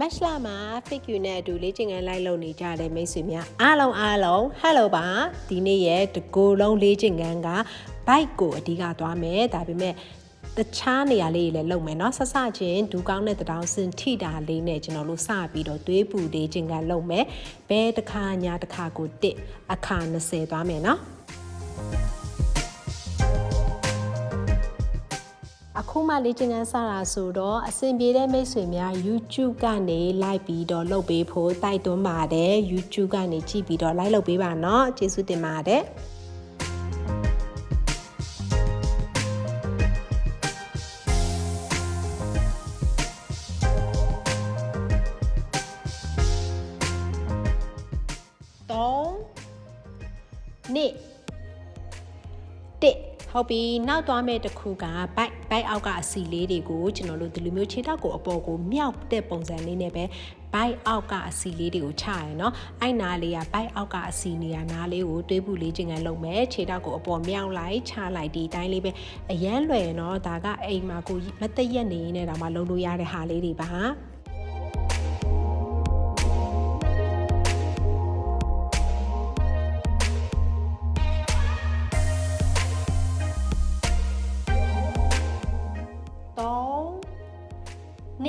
မက်လာမှာ fake you နဲ့အတူလေ့ကျင့်ခန်းလိုက်လုပ်နေကြတဲ့မိတ်ဆွေများအားလုံးအားလုံး hello ပါဒီနေ့ရဲ့တကိုယ်လုံးလေ့ကျင့်ခန်းက bike ကိုအဓိကသွားမယ်ဒါပေမဲ့တခြားနေရာလေးတွေလည်းလုပ်မယ်เนาะဆက်စချင်းဒူကောင်းတဲ့တတောင်းစင်ထိတာလေးနဲ့ကျွန်တော်တို့စပြီးတော့သွေးပူလေ့ကျင့်ခန်းလုပ်မယ်ဘဲတစ်ခါညာတစ်ခါကိုတစ်အခါ20သွားမယ်เนาะ အခုမှလေ့ကျင့်ခန်းစတာဆိုတော့အဆင်ပြေတဲ့မိတ်ဆွေများ YouTube ကနေလိုက်ပြီးတော့လုပ်ပေးဖို့တိုက်တွန်းပါတယ် YouTube ကနေကြည့်ပြီးတော့လိုက်လုပ်ပေးပါเนาะကျေးဇူးတင်ပါတယ်3နှစ်တစ်ဟုတ်ပြီနောက်သွားမဲ့တစ်ခုကဘို bite အောက်ကအစီလေးတွေကိုကျွန်တော်တို့ဒီလိုမျိုးခြေထောက်ကိုအပေါ်ကိုမြောက်တဲ့ပုံစံလေးနဲ့ပဲ bite အောက်ကအစီလေးတွေကိုချရနော်အဲ့နားလေးက bite အောက်ကအစီနေရနားလေးကိုတွေးပူလေးခြင်းကလုံးမဲ့ခြေထောက်ကိုအပေါ်မြောက်လိုက်ချလိုက်ဒီတိုင်းလေးပဲအရန်လွယ်နော်ဒါကအိမ်မှာကိုမတည့်ရက်နေရင်လည်းဒါမှလုံးလို့ရတဲ့ဟာလေးတွေပါ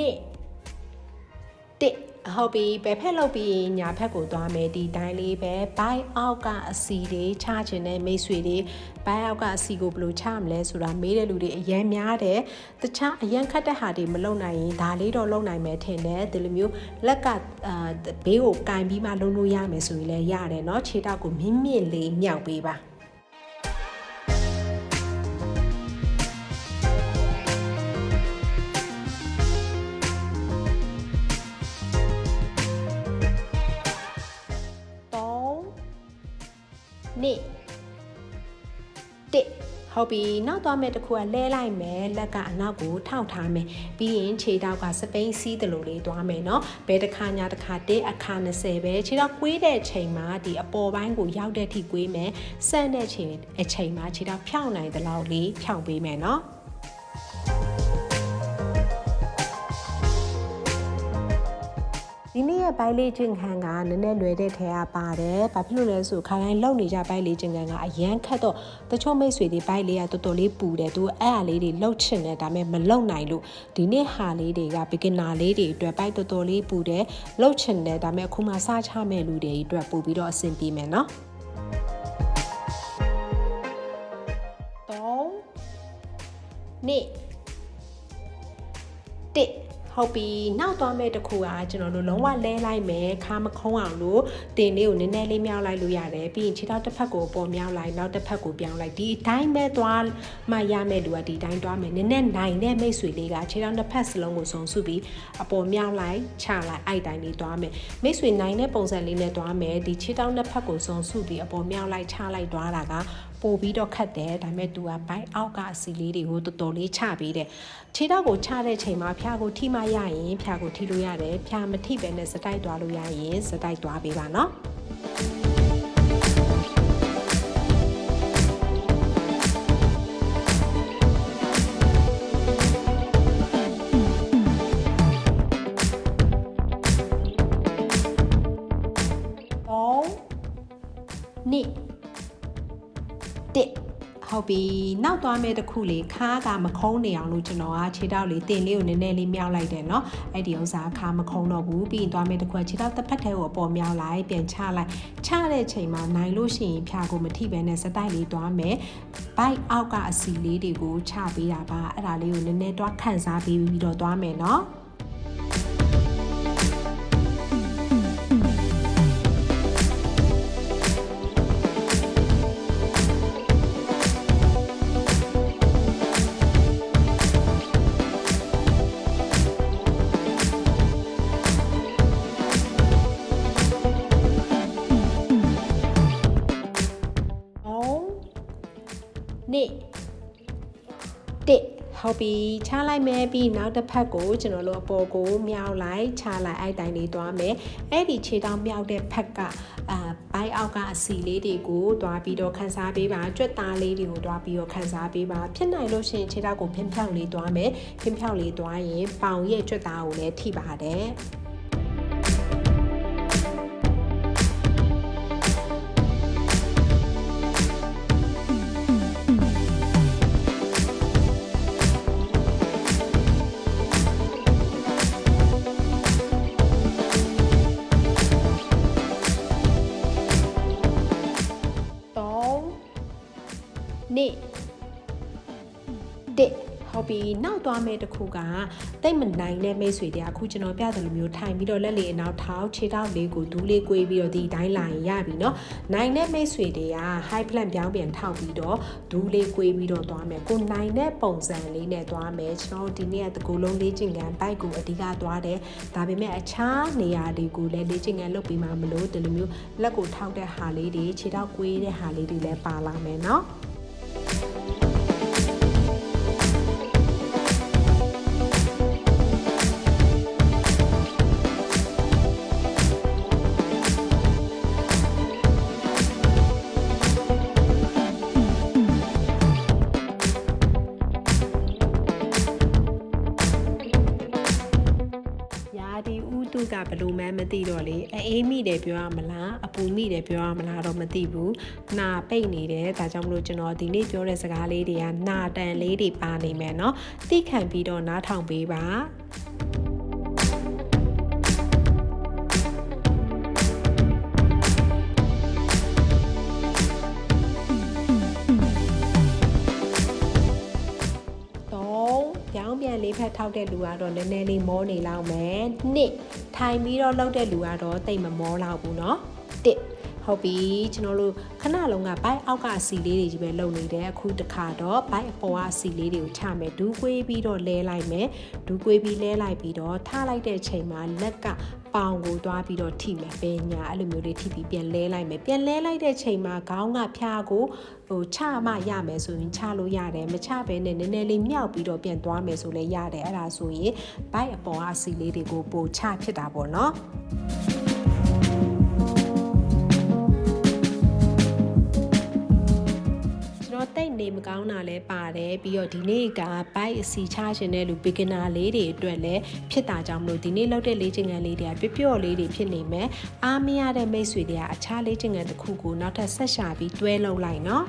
3နှစ်တစ်ဟုတ်ပြီဘယ်ဖက်လောက်ပြီးညာဖက်ကိုသွားမယ်ဒီတိုင်းလေးပဲဘိုင်းအောက်ကအစီတွေချချင်တဲ့မိတ်ဆွေတွေဘိုင်းအောက်ကအစီကိုဘယ်လိုချမလဲဆိုတာမေးတဲ့လူတွေအရင်များတယ်တခြားအရင်ခတ်တဲ့ဟာတွေမလုံနိုင်ရင်ဒါလေးတော့လုံနိုင်မယ်ထင်တယ်ဒီလိုမျိုးလက်ကအာဘေးကိုကင်ပြီးမှလုံလို့ရမယ်ဆိုရင်လည်းရတယ်เนาะခြေထောက်ကိုမြင့်မြင့်လေးမြောက်ပေးပါ ဟုတ်ပြီနောက်သွားမဲ့တစ်ခုကလဲလိုက်မယ်လက်ကအနောက်ကိုထောက်ထားမယ်ပြီးရင်ခြေထောက်ကစပိန်စီးတယ်လို့လေးသွားမယ်နော်ဘယ်တစ်ခါညာတစ်ခါတင်းအခါ20ပဲခြေထောက်ကွေးတဲ့ချိန်မှာဒီအပေါ်ပိုင်းကိုရောက်တဲ့ထိကွေးမယ်ဆန့်တဲ့ချိန်အချိန်မှာခြေထောက်ဖြောင်းနိုင်တဲ့လောက်လေးဖြောင်းပေးမယ်နော် ဒီနေ့ရဲ့ဘိုင်လေးချင်းခန်းကနည်းနည်းလွယ်တဲ့ထဲကပါတယ်။ဘာဖြစ်လို့လဲဆိုခါတိုင်းလုံနေကြဘိုင်လေးချင်းခန်းကအရန်ခတ်တော့တချို့မိတ်ဆွေတွေဘိုင်လေးကတော်တော်လေးပူတယ်။သူအဲ့အားလေးတွေလှုပ်ချင်တယ်ဒါပေမဲ့မလုံနိုင်လို့ဒီနေ့ဟာလေးတွေက beginner လေးတွေအတွက်ဘိုင်တော်တော်လေးပူတယ်လှုပ်ချင်တယ်ဒါပေမဲ့အခုမှစချမဲ့လူတွေအတွက်ပူပြီးတော့အဆင်ပြေမယ်နော်။3နှစ်တစ် ဟုတ်ပြီနောက်သွားမဲ့တစ်ခုကကျွန်တော်တို့လုံးဝလဲလိုက်မယ်ခါမခုံးအောင်လို့တင်လေးကိုနည်းနည်းလေးမြောက်လိုက်လို့ရတယ်ပြီးရင်ခြေထောက်တစ်ဖက်ကိုပေါ်မြောက်လိုက်နောက်တစ်ဖက်ကိုပြောင်းလိုက်ဒီအတိုင်းပဲသွားမှရမယ့်လူကဒီတိုင်းသွားမယ်နည်းနည်းနိုင်တဲ့မိတ်ဆွေလေးကခြေထောက်တစ်ဖက်စလုံးကိုစုံစုပြီးအပေါ်မြောက်လိုက်ချလိုက်အဲ့တိုင်းလေးသွားမယ်မိတ်ဆွေနိုင်တဲ့ပုံစံလေးနဲ့သွားမယ်ဒီခြေထောက်တစ်ဖက်ကိုစုံစုပြီးအပေါ်မြောက်လိုက်ချလိုက်သွားတာက ပို့ပြီးတော့ခတ်တယ်ဒါပေမဲ့သူကဘိုက်အောက်ကအစီလေးတွေကိုတော်တော်လေးချပေးတယ်ခြေထောက်ကိုချတဲ့ချိန်မှာဖျားကိုထိမှရရင်ဖျားကိုထိလို့ရတယ်ဖျားမထိပဲနဲ့စတိုက်သွားလို့ရရင်စတိုက်သွားပေးပါနော် ဟုတ်ပြီနောက်သွားမဲ့တစ်ခုလေးခါးကမခုံးနေအောင်လို့ကျွန်တော်ကခြေထောက်လေးတင်လေးကိုနည်းနည်းလေးမြောက်လိုက်တယ်เนาะအဲ့ဒီဥစ္စာခါမခုံးတော့ဘူးပြီးရင်သွားမဲ့တစ်ခုကခြေထောက်တစ်ဖက်ထဲကိုအပေါ်မြောက်လိုက်ပြန်ချလိုက်ချတဲ့ချိန်မှာနိုင်လို့ရှိရင်ဖြာကိုမထိပဲနဲ့စတိုက်လေးသွားမယ်ဘိုက်အောက်ကအစီလေးတွေကိုချပေးတာပါအဲ့ဒါလေးကိုနည်းနည်းတွားခန့်စားပေးပြီးတော့သွားမယ်เนาะ ပြီချလိုက်မယ်ပြီးနောက်တစ်ဖက်ကိုကျွန်တော်တို့အပေါ်ကိုမြောက်လိုက်ချလိုက်အဲ့တိုင်းလေးသွားမယ်အဲ့ဒီခြေတောင်မြောက်တဲ့ဖက်ကအာဘိုင်းအောက်ကအစီလေးတွေကိုသွားပြီးတော့ခန်းစားပေးပါကြွက်သားလေးတွေကိုသွားပြီးတော့ခန်းစားပေးပါဖြစ်နိုင်လို့ရှိရင်ခြေထောက်ကိုဖင်ဖြောက်လေးသွားမယ်ဖင်ဖြောက်လေးသွားရင်ပေါင်ရဲ့ကြွက်သားကိုလည်းထိပါတယ် ရောက်သွားမယ့်တစ်ခုကတိတ်မနိုင်တဲ့မိတ်ဆွေတရားအခုကျွန်တော်ပြသလိုမျိုးထိုင်ပြီးတော့လက်လေအနောက်ထောက်ခြေထောက်လေးကိုဒူးလေးကွေးပြီးတော့ဒီတိုင်းလာရင်ရပြီเนาะနိုင်တဲ့မိတ်ဆွေတွေက high plan ပြောင်းပြန်ထောက်ပြီးတော့ဒူးလေးကွေးပြီးတော့သွားမယ်ကိုနိုင်တဲ့ပုံစံလေးနဲ့သွားမယ်ကျွန်တော်ဒီနေ့ကတကူလုံးလေးချင်ကန်ဘိုက်ကိုအဓိကသွားတယ်ဒါပေမဲ့အခြားနေရာတွေကိုလည်းလေးချင်ကန်လုပ်ပြီးမှမလို့ဒီလိုမျိုးလက်ကိုထောက်တဲ့ဟာလေးတွေခြေထောက်ကွေးတဲ့ဟာလေးတွေလည်းပါလာမယ်เนาะ အေးမိတယ်ပြောရမလားအပူမိတယ်ပြောရမလားတော့မသိဘူးနာပိတ်နေတယ်ဒါကြောင့်မလို့ကျွန်တော်ဒီနေ့ပြောတဲ့စကားလေးတွေကနာတန်လေးတွေပါနေမယ်เนาะသိခံပြီးတော့နားထောင်ပေးပါ 3ပြောင်းပြန်လေးဖက်ထောက်တဲ့လူကတော့နည်းနည်းလေးမောနေလောက်မယ်နှစ် ထိုင်ပြီးတော့လှုပ်တဲ့လူကတော့တိတ်မမောလောက်ဘူးเนาะတစ်ဟုတ်ပြီကျွန်တော်တို့ခဏလုံးကဘိုက်အောက်ကစီလေးတွေကြီးပဲလုံနေတယ်အခုတခါတော့ဘိုက်အပေါ်ကစီလေးတွေကိုချမယ်ဒူးကွေးပြီးတော့လဲလိုက်မယ်ဒူးကွေးပြီးလဲလိုက်ပြီးတော့ထားလိုက်တဲ့ချိန်မှာလက်က ပေါင်ကိုသွားပြီးတော့ထိမယ်ပဲညာအဲ့လိုမျိုးလေးထိပြီးပြန်လဲလိုက်မယ်ပြန်လဲလိုက်တဲ့ချိန်မှာခေါင်းကဖျားကိုဟိုချမှရမယ်ဆိုရင်ချလို့ရတယ်မချဘဲနဲ့နည်းနည်းလေးမြောက်ပြီးတော့ပြန်သွားမယ်ဆိုလဲရတယ်အဲ့ဒါဆိုရင်ဘိုက်အပေါ်ကစီလေးတွေကိုပိုချဖြစ်တာပေါ့နော် န်တော်တိတ်နေမကောင်းတာလည်းပါတယ်ပြီးတော့ဒီနေ့ကဘိုက်အစီချခြင်းတဲ့လူ beginner လေးတွေအတွက်လည်းဖြစ်တာကြောင့်မလို့ဒီနေ့လောက်တဲ့လေ့ကျင့်ခန်းလေးတွေကပျော့ပျော့လေးတွေဖြစ်နေမယ်အားမရတဲ့မိတ်ဆွေတွေကအခြားလေ့ကျင့်ခန်းတစ်ခုကိုနောက်ထပ်ဆက်ရှာပြီးတွဲလုပ်လိုက်နော်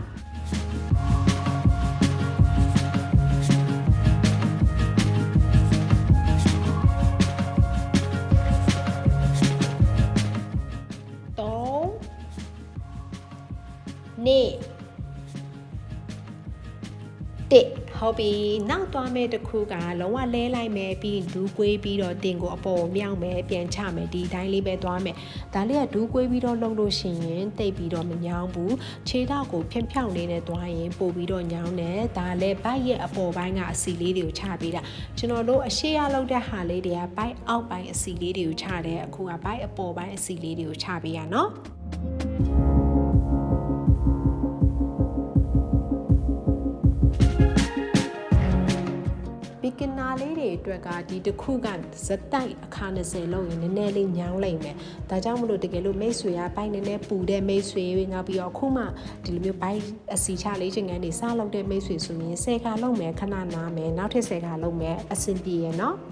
ဟုတ်ပြီနောက်သွားမဲ့တစ်ခုကလုံးဝလဲလိုက်မယ်ပြီးဒူးကွေးပြီးတော့တင်ကိုအပေါ်မြောက်မယ်ပြန်ချမယ်ဒီတိုင်းလေးပဲသွားမယ်ဒါလေးကဒူးကွေးပြီးတော့လှုပ်လို့ရှိရင်တိတ်ပြီးတော့မညောင်းဘူးခြေထောက်ကိုဖြန့်ဖြောင်းလေးနဲ့သွားရင်ပို့ပြီးတော့ညောင်းတယ်ဒါလည်းဘိုက်ရဲ့အပေါ်ပိုင်းကအစီလေးတွေကိုချပေးတာကျွန်တော်တို့အရှိရလောက်တဲ့ဟာလေးတွေကဘိုက်အောက်ပိုင်းအစီလေးတွေကိုချတယ်အခုကဘိုက်အပေါ်ပိုင်းအစီလေးတွေကိုချပေးရနော် beginner လေးတွေအတွက်ကဒီတစ်ခုကဇက်တိုက်အခါ20လောက်ရင်နည်းနည်းလေးညောင်းလိုက်မယ်။ဒါကြောင့်မလို့တကယ်လို့မိတ်ဆွေကဘိုက်နည်းနည်းပူတဲ့မိတ်ဆွေငါပြီးတော့အခုမှဒီလိုမျိုးဘိုက်အစီချလေးချင်ငန်းနေစလောက်တဲ့မိတ်ဆွေဆိုရင်10ခါလောက်မယ်ခဏနားမယ်နောက်ထပ်10ခါလောက်မယ်အဆင်ပြေရနော်။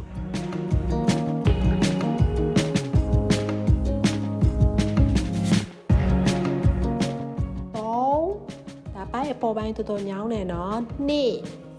3ဒါပိုင်းအပေါ်ပိုင်းတော်တော်ညောင်းနေနော်2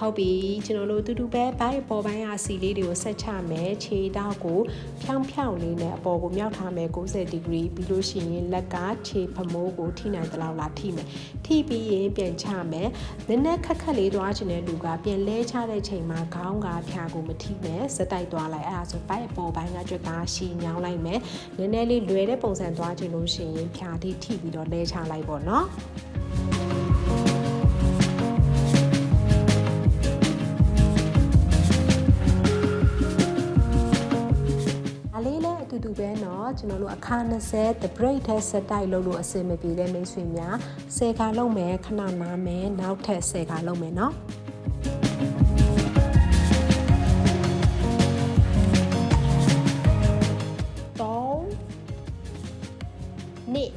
ဟုတ်ပြီကျွန်တော်တို့တူတူပဲဘိုင်းအပေါ်ပိုင်းအစီလေးတွေကိုဆက်ချမယ်ခြေတောက်ကိုဖြောင်းဖြောင်းလေးနဲ့အပေါ်ကိုမြောက်ထားမယ်90 degree ပြီးလို့ရှိရင်လက်ကခြေဖမိုးကိုထိနိုင်တဲ့လောက်လာထိမယ်ထိပြီးရင်ပြန်ချမယ်နည်းနည်းခက်ခက်လေးသွားချင်တဲ့လူကပြန်လဲချတဲ့ချိန်မှာခေါင်းကဖြာကိုမထိနဲ့စက်တိုက်သွားလိုက်အဲ့ဒါဆိုဘိုင်းအပေါ်ပိုင်းကကြွတာရှည်ညောင်းလိုက်မယ်နည်းနည်းလေးလွယ်တဲ့ပုံစံသွားချင်လို့ရှိရင်ဖြာထိထိပြီးတော့လဲချလိုက်ပေါ့နော် တူတူပဲเนาะကျွန်တော်တို့အခါ20 the break ထဲ set တိုက်လုပ်လို့အဆင်မပြေတဲ့မိတ်ဆွေများ10ခါလုပ်မယ်ခဏနားမယ်နောက်ထပ်10ခါလုပ်မယ်เนาะ3နှစ်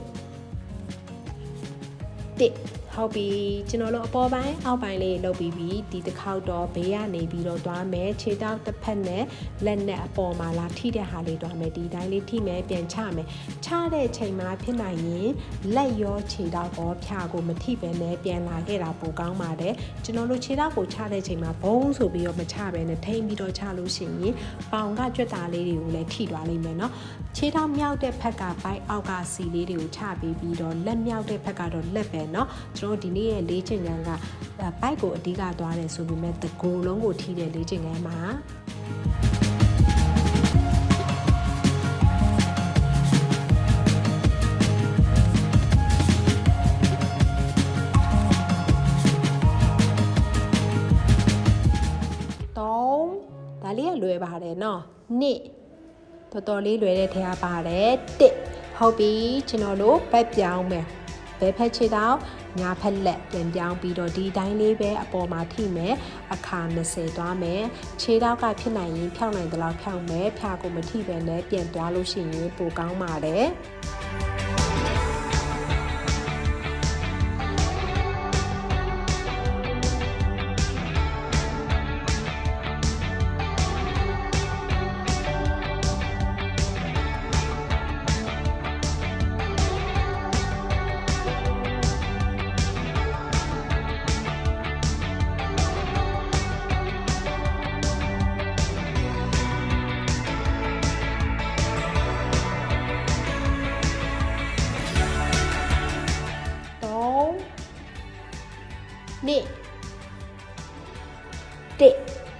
တစ် ဟုတ်ပြီကျွန်တော်တို့အပေါ်ပိုင်းအောက်ပိုင်းလေးလုပ်ပြီးပြီဒီတစ်ခေါက်တော့ဘေးကနေပြီးတော့သွားမယ်ခြေတောက်တစ်ဖက်နဲ့လက်နဲ့အပေါ်မှာလာထိတဲ့ဟာလေးသွားမယ်ဒီတိုင်းလေးထိမယ်ပြန်ချမယ်ချတဲ့ချိန်မှာဖြစ်နိုင်ရင်လက်ရောခြေတောက်ရောဖြာကိုမထိပဲနဲ့ပြန်လာခဲ့တာပိုကောင်းပါတယ်ကျွန်တော်တို့ခြေတောက်ကိုချတဲ့ချိန်မှာဘုံဆိုပြီးတော့မချပဲနဲ့ထိမ့်ပြီးတော့ချလို့ရှိရင်ပေါင်ကကြွက်တာလေးတွေကိုလည်းထိသွားလိမ့်မယ်နော်ခြေတောက်မြောက်တဲ့ဖက်ကဘိုက်အောက်ကစီလေးတွေကိုချပြီးပြီးတော့လက်မြောက်တဲ့ဖက်ကတော့လက်ပဲနော်ကျွန်တော်တို့ဒီနေ့ရဲ့လေ့ကျင့်ခန်းကဘိုက်ကိုအဓိကသွားတယ်ဆိုပေမဲ့တကူလုံးကိုထိတဲ့လေ့ကျင့်ခန်းမှာ3ဒါလေးကလွယ်ပါတယ်နော်နှစ်တော်တော်လေးလွယ်တဲ့ထဲကပါတယ်တစ်ဟုတ်ပြီကျွန်တော်တို့ဘက်ပြောင်းမယ် ဘဲဖက်ချေတော့ညာဖက်လက်ပြန်ပြောင်းပြီးတော့ဒီတိုင်းလေးပဲအပေါ်မှာထိမယ်အခါ20သွားမယ်ခြေတော့ကဖြစ်နိုင်ရင်ဖြောင်းနိုင်သလောက်ဖြောင်းမယ်ဖြာကိုမထိပဲနဲ့ပြန်သွားလို့ရှိရင်ပိုကောင်းပါတယ်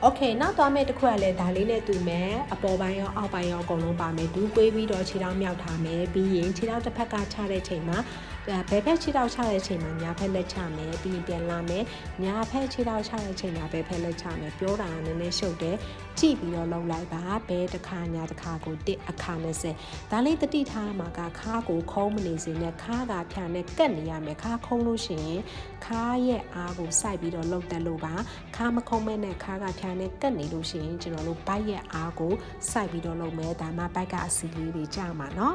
โอเคနောက်သွားမယ့်တစ်ခုကလည်းဒါလေးနဲ့တူမယ်အပေါ်ပိုင်းရောအောက်ပိုင်းရောအကုန်လုံးပါမယ်ဒူးကွေးပြီးတော့ခြေထောက်မြောက်ထားမယ်ပြီးရင်ခြေထောက်တစ်ဖက်ကချတဲ့ချိန်မှာ ဘယ်ဖက်ခြေထောက်ချတဲ့ချိန်မှာညာဖက်လက်ချမယ်ပြီးရင်ပြန်လာမယ်ညာဖက်ခြေထောက်ချတဲ့ချိန်မှာဘယ်ဖက်လက်ချမယ်ပြောတာကနည်းနည်းရှုပ်တယ်ကြည့်ပြီးတော့လုပ်လိုက်ပါဘဲတစ်ခါညာတစ်ခါကိုတစ်အခါ20ဒါလေးတတိထားမှာကခါကိုခုံးမနေစေနဲ့ခါကဖြာနဲ့ကတ်နေရမယ်ခါခုံးလို့ရှိရင်ခါရဲ့အားကိုစိုက်ပြီးတော့လှုပ်တက်လို့ပါခါမခုံးမဲနဲ့ခါကဖြာနဲ့ကတ်နေလို့ရှိရင်ကျွန်တော်တို့ဘိုက်ရဲ့အားကိုစိုက်ပြီးတော့လုပ်မယ်ဒါမှဘိုက်ကအစီလေးတွေကြာမှာเนาะ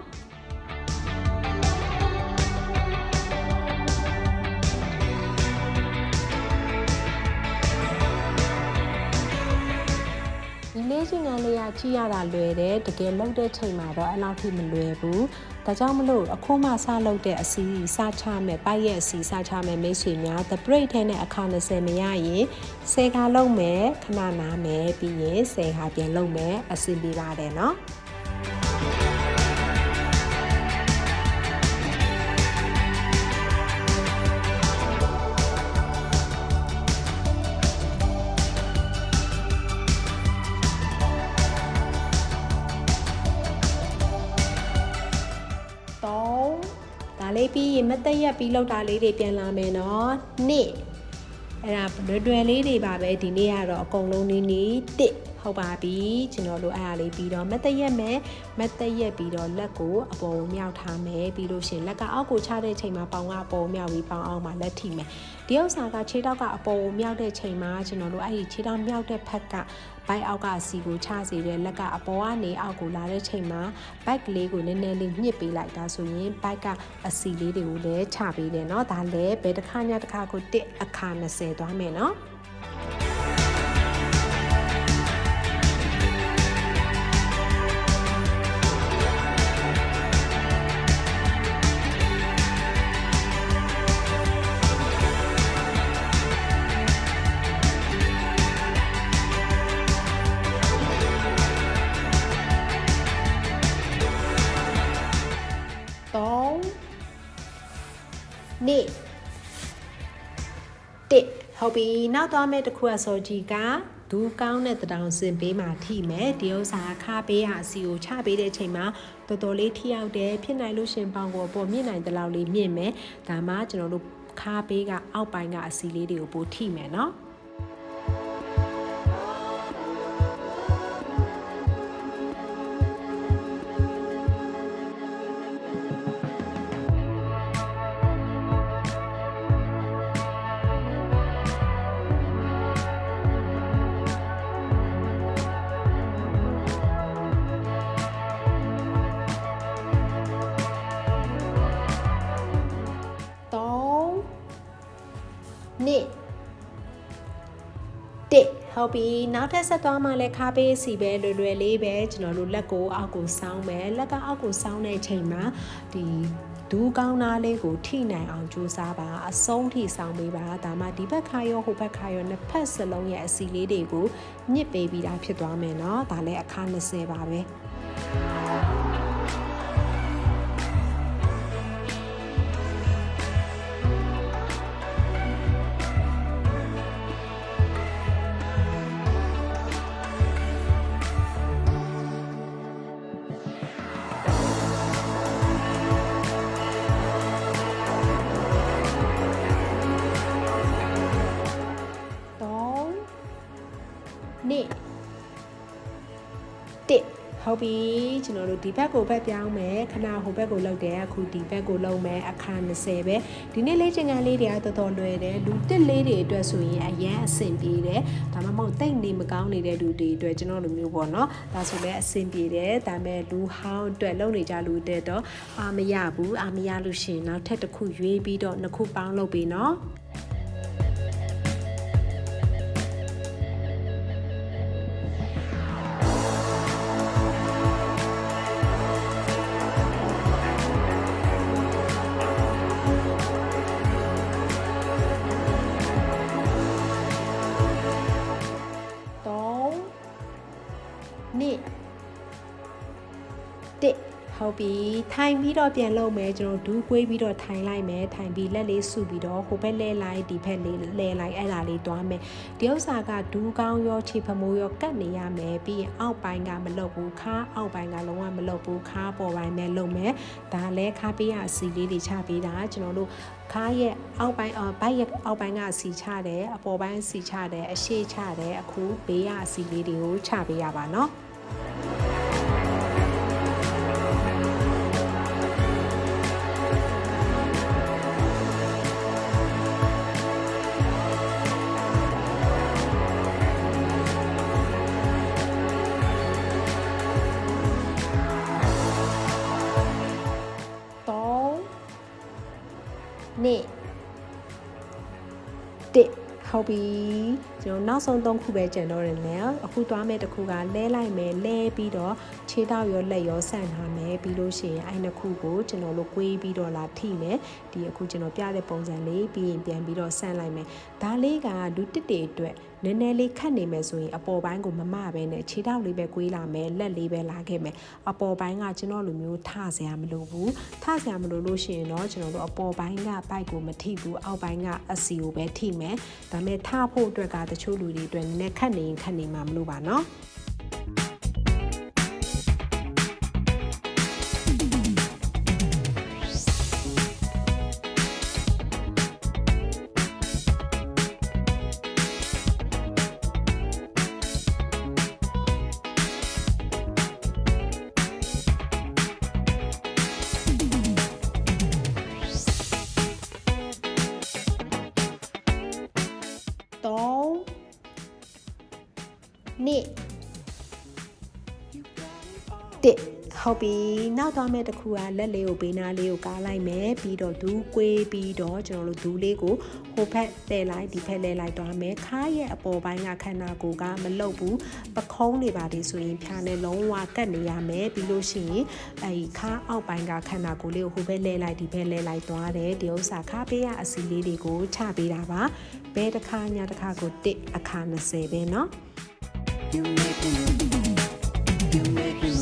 ဒီလေးချင်းကလေးကကြည့်ရတာလွယ်တယ်တကယ်လုပ်တဲ့ချိန်မှာတော့အဲ့လောက်ထိမလွယ်ဘူးဒါကြောင့်မလို့အခုမှစလုပ်တဲ့အစီစချမယ်ပိုက်ရဲ့အစီစချမယ်မိတ်ဆွေများ the break ထဲနဲ့အခါ20မရရင်10ခါလုပ်မယ်ခဏနားမယ်ပြီးရင်10ခါပြန်လုပ်မယ်အစီပြပါတယ်เนาะ ဒါလေးပြီးရင်မတ်တက်ရက်ပြီးလောက်တာလေးတွေပြန်လာမယ်နော်နှစ်အဲ့ဒါလွယ်လွယ်လေးတွေပါပဲဒီနေ့ကတော့အကုန်လုံးနီးနီးတစ်ဟုတ်ပါပြီကျွန်တော်တို့အဲ့ဒါလေးပြီးတော့မတ်တက်ရက်မယ်မတ်တက်ရက်ပြီးတော့လက်ကိုအပေါ်ကိုမြောက်ထားမယ်ပြီးလို့ရှရင်လက်ကအောက်ကိုချတဲ့ချိန်မှာပေါင်ကအပေါ်မြောက်ပြီးပေါင်အောက်မှာလက်ထိမယ် ဒီဥစ္စာကခြေထောက်ကအပေါ်ကိုမြောက်တဲ့ချိန်မှာကျွန်တော်တို့အဲ့ဒီခြေထောက်မြောက်တဲ့ဖက်ကဘိုက်အောက်ကစီကိုချစေတဲ့လက်ကအပေါ်ကနေအောက်ကိုလာတဲ့ချိန်မှာဘိုက်ကလေးကိုနည်းနည်းလေးညှစ်ပေးလိုက်တာဆိုရင်ဘိုက်ကအစီလေးတွေကိုလည်းချပေးတယ်เนาะဒါလည်းဘယ်တစ်ခါညတစ်ခါကိုတစ်အခါ20သွားမယ်เนาะ ဟုတ်ပြီနောက်သွားမယ့်တစ်ခုကဆိုကြည်ကဒူးကောင်းတဲ့တတောင်စင်ပေးမှထိမယ်ဒီဥစ္စာခါပေးရအစီကိုချပေးတဲ့ချိန်မှာတော်တော်လေးထိရောက်တယ်ဖြစ်နိုင်လို့ရှင်ပေါင်ကိုပေါ်မြင့်နိုင်တဲ့လောက်လေးမြင့်မယ်ဒါမှကျွန်တော်တို့ခါပေးကအောက်ပိုင်းကအစီလေးတွေကိုပိုထိမယ်နော် တစ်ဟုတ်ပြီနောက်ထပ်ဆက်သွားမှလည်းခါပေးစီပဲလွယ်လွယ်လေးပဲကျွန်တော်တို့လက်ကိုအောက်ကိုစောင်းမယ်လက်ကအောက်ကိုစောင်းတဲ့ချိန်မှာဒီဒူးကောင်းသားလေးကိုထိနိုင်အောင်ကြိုးစားပါအဆုံးထိစောင်းပေးပါဒါမှဒီဘက်ခါရောဟိုဘက်ခါရောနှစ်ဖက်စလုံးရဲ့အစီလေးတွေကိုညစ်ပေးပြီးသားဖြစ်သွားမယ်เนาะဒါလည်းအခါ20ပါပဲ ကျွန်တော်တို့ဒီဘက်ကိုဘက်ပြောင်းမယ်ခဏဟိုဘက်ကိုလောက်တယ်အခုဒီဘက်ကိုလောက်မယ်အခါ20ပဲဒီနေ့လေ့ကျင့်ခန်းလေးတွေကတော်တော်လွယ်တယ်လူတစ်လေးတွေအတွက်ဆိုရင်အရန်အဆင်ပြေတယ်ဒါမှမဟုတ်တိတ်နေမကောင်းနေတဲ့လူတွေအတွက်ကျွန်တော်လိုမျိုးပေါ့နော်ဒါဆိုလည်းအဆင်ပြေတယ်ဒါပေမဲ့လူဟောင်းအတွက်လုံနေကြလူတဲ့တော့အာမရဘူးအာမရလို့ရှိရင်နောက်ထပ်တစ်ခုရွေးပြီးတော့နှစ်ခုပေါင်းလုပ်ပြီနော် 1ဟုတ်ပြီထိုင်ပြီးတော့ပြန်လုပ်မယ်ကျွန်တော်ဒူးကွေးပြီးတော့ထိုင်လိုက်မယ်ထိုင်ပြီးလက်လေးစုပြီးတော့ဟိုဘက်လဲလိုက်ဒီဘက်လေးလဲလိုက်အဲ့ဒါလေးတွားမယ်ဒီဥစ္စာကဒူးကောင်းရောခြေဖမိုးရောကတ်နေရမယ်ပြီးရင်အောက်ပိုင်းကမလုပ်ဘူးခါအောက်ပိုင်းကလုံးဝမလုပ်ဘူးခါပေါ်ပိုင်းပဲလုပ်မယ်ဒါလဲခါပေးရအစီလေးတွေချပေးတာကျွန်တော်တို့ခါရဲ့အောက်ပိုင်းဘိုက်ရဲ့အောက်ပိုင်းကစီချတယ်အပေါ်ပိုင်းစီချတယ်အရှေ့ချတယ်အခုဘေးရအစီလေးတွေကိုချပေးရပါနော် နှစ်တစ်ဟုတ်ပြီကျွန်တော်နောက်ဆုံးသုံးခုပဲကျန်တော့တယ်လေအခုသွားမဲ့တစ်ခုကလဲလိုက်မယ်လဲပြီးတော့ခြေထောက်ရောလက်ရောဆန့်ထားမယ်ပြီးလို့ရှိရင်အဲ့နှစ်ခုကိုကျွန်တော်တို့꿰ပြီးတော့လာထိမယ်ဒီအခုကျွန်တော်ပြတဲ့ပုံစံလေးပြီးရင်ပြန်ပြီးတော့ဆန့်လိုက်မယ်ဒါလေးကလူတစ်တေအတွက် နည်းနည်းလေးခတ်နေမယ်ဆိုရင်အပေါ်ပိုင်းကိုမမပဲနဲ့ခြေထောက်လေးပဲ꿰လာမယ်လက်လေးပဲလာခဲ့မယ်အပေါ်ပိုင်းကကျွန်တော်လိုမျိုးထစရာမလိုဘူးထစရာမလိုလို့ရှိရင်တော့ကျွန်တော်တို့အပေါ်ပိုင်းကပိုက်ကိုမထိဘူးအောက်ပိုင်းကအစီကိုပဲထိမယ်ဒါပေမဲ့ထဖို့အတွက်ကတချို့လူတွေအတွက်နည်းနည်းခတ်နေရင်ခတ်နေမှာမလို့ပါနော် ဟုတ်ပြီနောက်သွားမဲ့တစ်ခုကလက်လေးကိုဘေးနားလေးကိုကားလိုက်မယ်ပြီးတော့ဒူးကွေးပြီးတော့ကျွန်တော်တို့ဒူးလေးကိုဟိုဘက်လဲလိုက်ဒီဘက်လဲလိုက်သွားမယ်ခါရဲ့အပေါ်ပိုင်းကခန္ဓာကိုယ်ကမလုတ်ဘူးပခုံးနေပါတယ်ဆိုရင်ဖြာနဲ့လုံးဝကတ်နေရမယ်ပြီးလို့ရှိရင်အဲဒီခါအောက်ပိုင်းကခန္ဓာကိုယ်လေးကိုဟိုဘက်လဲလိုက်ဒီဘက်လဲလိုက်သွားတယ်ဒီဥစ္စာခါပေးရအစီလေးတွေကိုချပေးတာပါဘဲတစ်ခါညတစ်ခါကိုတစ်အခါ20ပဲเนาะ You make me move. You make me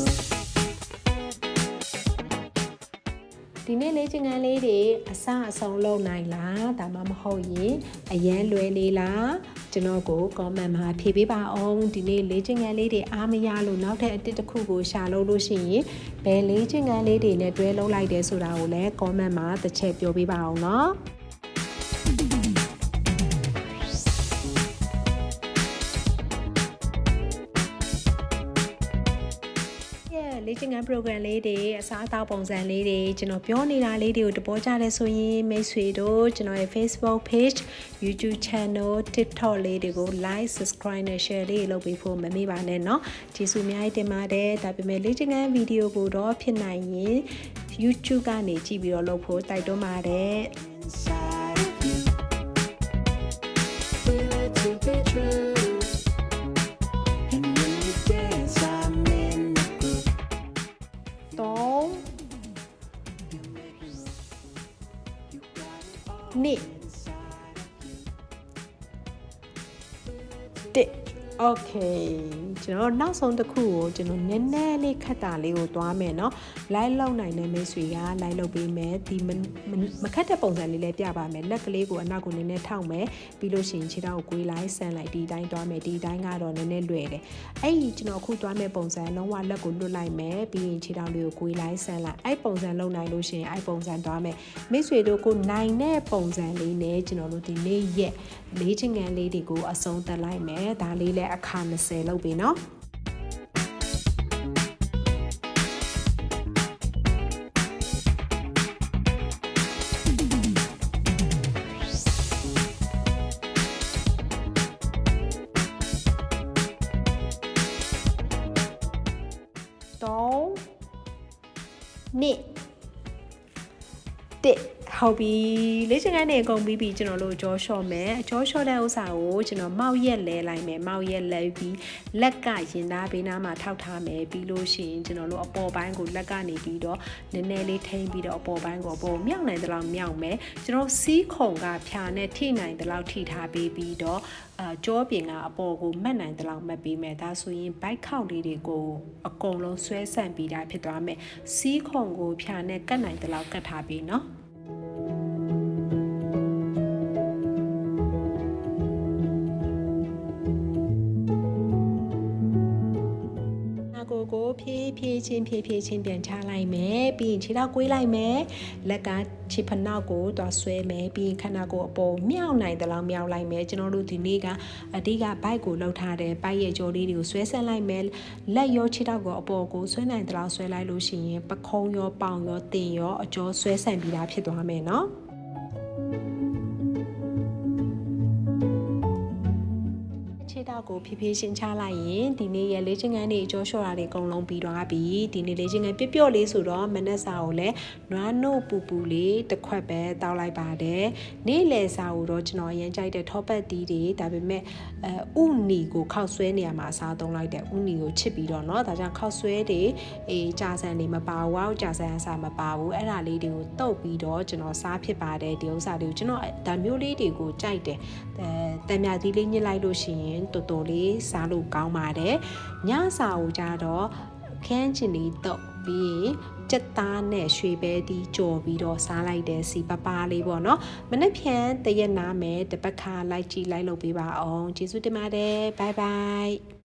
ဒီနေ့လေ့ကျင့်ခန်းလေးတွေအစအဆုံးလုပ်နိုင်လားဒါမှမဟုတ်ရင်အရန်လွယ်နေလားကျွန်တော်ကို comment မှာဖြေပေးပါအောင်ဒီနေ့လေ့ကျင့်ခန်းလေးတွေအားမရလို့နောက်ထပ်အတစ်တစ်ခုကိုရှာလို့လို့ရှိရင်ဘယ်လေ့ကျင့်ခန်းလေးတွေနဲ့တွဲလုပ်လိုက်တယ်ဆိုတာကိုလည်း comment မှာတစ်ချက်ပြောပေးပါအောင်เนาะ ရဲ့လေ့ကျင့်ခန်း program လေးတွေအစားအသောက်ပုံစံလေးတွေကျွန်တော်ပြောနေတာလေးတွေကိုတပေါ်ကြတယ်ဆိုရင်မိတ်ဆွေတို့ကျွန်တော်ရဲ့ Facebook page YouTube channel TikTok လေးတွေကို like subscribe နဲ့ share လေးလုပ်ပေးဖို့မမေ့ပါနဲ့เนาะကျေးဇူးအများကြီးတင်ပါတယ်ဒါပေမဲ့လေ့ကျင့်ခန်းဗီဒီယိုကိုတော့ဖြစ်နိုင်ရင် YouTube ကနေကြည့်ပြီးတော့လုပ်ဖို့တိုက်တွန်းပါတယ် it all နှစ် inside you. တစ် Okay ကျွန်တော်နောက်ဆုံးတစ်ခုကိုကျွန်တော်နည်းနည်းလေးခက်တာလေးကိုသွားမယ်เนาะ live လောက်နိုင်တဲ့မိတ်ဆွေက live လုပ်ပေးမယ်ဒီမမခက်တဲ့ပုံစံလေးလည်းပြပါမယ်လက်ကလေးကိုအနောက်ကိုနည်းနည်းထောက်မယ်ပြီးလို့ရှိရင်ခြေထောက်ကိုကွေးလိုက်ဆန်လိုက်ဒီတိုင်းသွားမယ်ဒီတိုင်းကတော့နည်းနည်းလွယ်တယ်အဲ့ဒီကျွန်တော်အခုသွားမယ်ပုံစံလုံးဝလက်ကိုလွတ်လိုက်မယ်ပြီးရင်ခြေထောက်လေးကိုကွေးလိုက်ဆန်လိုက်အဲ့ပုံစံလုံးနိုင်လို့ရှိရင်အဲ့ပုံစံသွားမယ်မိတ်ဆွေတို့ကိုနိုင်တဲ့ပုံစံလေးနဲ့ကျွန်တော်တို့ဒီနေ့ရက်လေးချင်ငန်းလေးတွေကိုအဆုံးသတ်လိုက်မယ်ဒါလေးလည်းအခါ20လောက်ပြီเนาะ နှစ်တစ် ဟုတ်ပြီလေ့ကျင့်ခန်းနေအကုန်ပြီးပြီကျွန်တော်တို့ကြောလျှော့မယ်အကြောလျှော့တဲ့ဥစ္စာကိုကျွန်တော်မောက်ရက်လဲလိုက်မယ်မောက်ရက်လဲပြီးလက်ကရင်သားဘေးနားမှာထောက်ထားမယ်ပြီးလို့ရှိရင်ကျွန်တော်တို့အပေါ်ပိုင်းကိုလက်ကနေပြီးတော့နည်းနည်းလေးထိမ့်ပြီးတော့အပေါ်ပိုင်းကိုအပေါ်မြောက်နိုင်တဲ့လောက်မြောက်မယ်ကျွန်တော်စီးခုံကဖြာနဲ့ထိနိုင်တဲ့လောက်ထိထားပေးပြီးတော့အာကြောပြင်ကအပေါ်ကိုမှတ်နိုင်တဲ့လောက်မှတ်ပေးမယ်ဒါဆိုရင်ဘိုက်ခေါက်လေးတွေကိုအကုန်လုံးဆွဲဆန့်ပြီးတာဖြစ်သွားမယ်စီးခုံကိုဖြာနဲ့ကတ်နိုင်တဲ့လောက်ကတ်ထားပေးနော် ချင်းဖြည်းဖြည်းချင်းပြန်ချလိုက်မယ်ပြီးရင်ခြေထောက်ကွေးလိုက်မယ်လက်ကခြေဖနောက်ကိုသွားဆွဲမယ်ပြီးရင်ခန္ဓာကိုယ်အပေါ်မြောက်နိုင်တဲ့လောက်မြောက်လိုက်မယ်ကျွန်တော်တို့ဒီနေ့ကအဓိကဘိုက်ကိုလှုပ်ထားတဲ့ဘိုက်ရဲ့ကြောလေးတွေကိုဆွဲဆက်လိုက်မယ်လက်ရောခြေထောက်ကိုအပေါ်ကိုဆွဲနိုင်တဲ့လောက်ဆွဲလိုက်လို့ရှိရင်ပခုံးရောပေါင်ရောတင်ရောအကျော်ဆွဲဆန့်ပြီးသားဖြစ်သွားမယ်နော် က်ကိုဖြည်းဖြည်းရှင်းချလိုက်ရင်ဒီနေ့ရဲ့လေ့ကျင့်ခန်းတွေအကျော်လျှော့တာတွေအကုန်လုံးပြီးသွားပြီဒီနေ့လေ့ကျင့်ခန်းပြည့်ပြည့်လေးဆိုတော့မနက်စာကိုလည်းနွားနို့ပူပူလေးတစ်ခွက်ပဲတောက်လိုက်ပါတယ်နေ့လယ်စာကိုတော့ကျွန်တော်အရင်ကြိုက်တဲ့ထောပတ်တီးတွေဒါပေမဲ့အဲဥနီကိုခောက်ဆွဲနေရမှာအစားသုံးလိုက်တဲ့ဥနီကိုချစ်ပြီးတော့เนาะဒါကြောင့်ခောက်ဆွဲတွေအေးကြာဆန်တွေမပါဘူးဝါကြာဆန်အစားမပါဘူးအဲ့ဒါလေးတွေကိုတုတ်ပြီးတော့ကျွန်တော်စားဖြစ်ပါတယ်ဒီဥစ္စာတွေကိုကျွန်တော်ဒါမျိုးလေးတွေကိုကြိုက်တယ်အဲတံမြသီးလေးညှစ်လိုက်လို့ရှိရင်တော်တော် လေးစားလို့ကောင်းပါတယ်ညစာကိုကြတော့ခန်းချင်လေးတုတ်ပြီးရင်ကြက်သားနဲ့ရွှေပဲတီးကြော်ပြီးတော့စားလိုက်တဲ့စီပပားလေးပေါ့နော်မနေ့ဖြန်တရက်နာမယ်တပတ်ခါလိုက်ကြည့်လိုက်လုပ်ပေးပါအောင်ကျေးဇူးတင်ပါတယ်ဘိုင်ဘိုင်